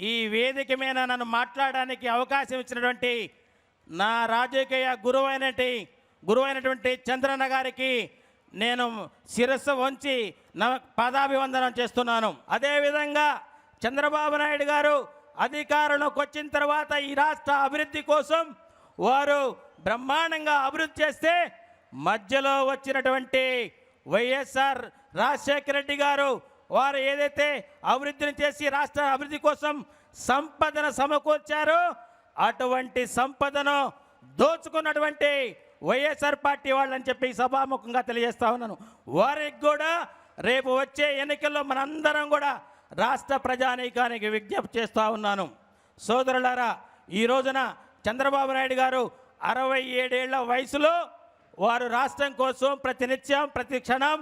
ఈ వేదిక మీద నన్ను మాట్లాడడానికి అవకాశం ఇచ్చినటువంటి నా రాజకీయ గురువైనటి గురువైనటువంటి చంద్రన్న గారికి నేను శిరస్సు వంచి నా పాదాభివందనం చేస్తున్నాను. అదేవిధంగా చంద్రబాబు నాయుడు గారు అధికారంలోకి వచ్చిన తర్వాత ఈ రాష్ట్ర అభివృద్ధి కోసం వారు బ్రహ్మాండంగా అభివృద్ధి చేస్తే మధ్యలో వచ్చినటువంటి వైఎస్ఆర్ రాజశేఖర రెడ్డి గారు వారు ఏదైతే అభివృద్ధిని చేసి రాష్ట్ర అభివృద్ధి కోసం సంపదను సమకూర్చారో అటువంటి సంపదను దోచుకున్నటువంటి వైఎస్ఆర్ పార్టీ వాళ్ళని చెప్పి సభాముఖంగా తెలియజేస్తా ఉన్నాను. వారికి కూడా రేపు వచ్చే ఎన్నికల్లో మనందరం కూడా రాష్ట్ర ప్రజానీకానికి విజ్ఞప్తి చేస్తూ ఉన్నాను. సోదరులారా ఈ రోజున చంద్రబాబు నాయుడు గారు అరవై ఏడేళ్ళ వయసులో వారు రాష్ట్రం కోసం ప్రతినిత్యం ప్రతి క్షణం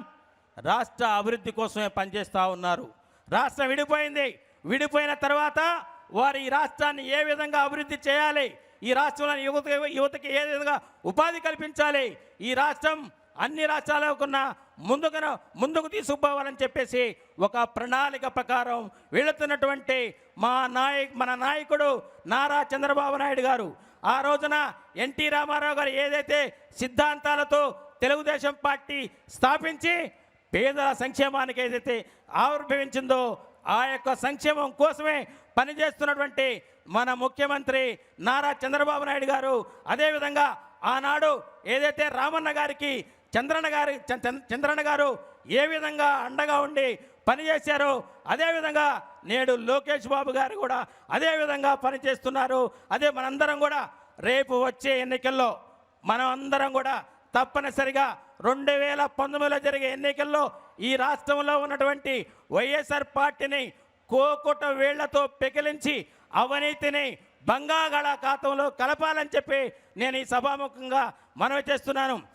రాష్ట్ర అభివృద్ధి కోసమే పనిచేస్తూ ఉన్నారు. రాష్ట్రం విడిపోయింది. విడిపోయిన తర్వాత వారు ఈ రాష్ట్రాన్ని ఏ విధంగా అభివృద్ధి చేయాలి? ఈ రాష్ట్రంలోని యువత యువతకి ఏ విధంగా ఉపాధి కల్పించాలి? ఈ రాష్ట్రం అన్ని రాష్ట్రాలకున్న ముందుకు ముందుకు తీసుకుపోవాలని చెప్పేసి ఒక ప్రణాళిక ప్రకారం వెళుతున్నటువంటి మా నాయక్ మన నాయకుడు నారా చంద్రబాబు నాయుడు గారు. ఆ రోజున ఎన్టీ రామారావు గారు ఏదైతే సిద్ధాంతాలతో తెలుగుదేశం పార్టీ స్థాపించి పేదల సంక్షేమానికి ఏదైతే ఆవిర్భవించిందో ఆ యొక్క సంక్షేమం కోసమే పనిచేస్తున్నటువంటి మన ముఖ్యమంత్రి నారా చంద్రబాబు నాయుడు గారు. అదేవిధంగా ఆనాడు ఏదైతే రామన్న గారికి చంద్రన్న గారి చంద్ర- చంద్రన్న గారు ఏ విధంగా అండగా ఉండి పనిచేశారో అదేవిధంగా నేడు లోకేష్ బాబు గారు కూడా అదేవిధంగా పనిచేస్తున్నారు. అదే మనందరం కూడా రేపు వచ్చే ఎన్నికల్లో మనం అందరం కూడా తప్పనిసరిగా రెండు వేల పంతొమ్మిదిలో జరిగే ఎన్నికల్లో ఈ రాష్ట్రంలో ఉన్నటువంటి వైఎస్ఆర్ పార్టీని కోకుట వేళ్ళతో పెకిలించి అవినీతిని బంగాళాఖాతంలో కలపాలని చెప్పి నేను ఈ సభాముఖంగా మనవి చేస్తున్నాను.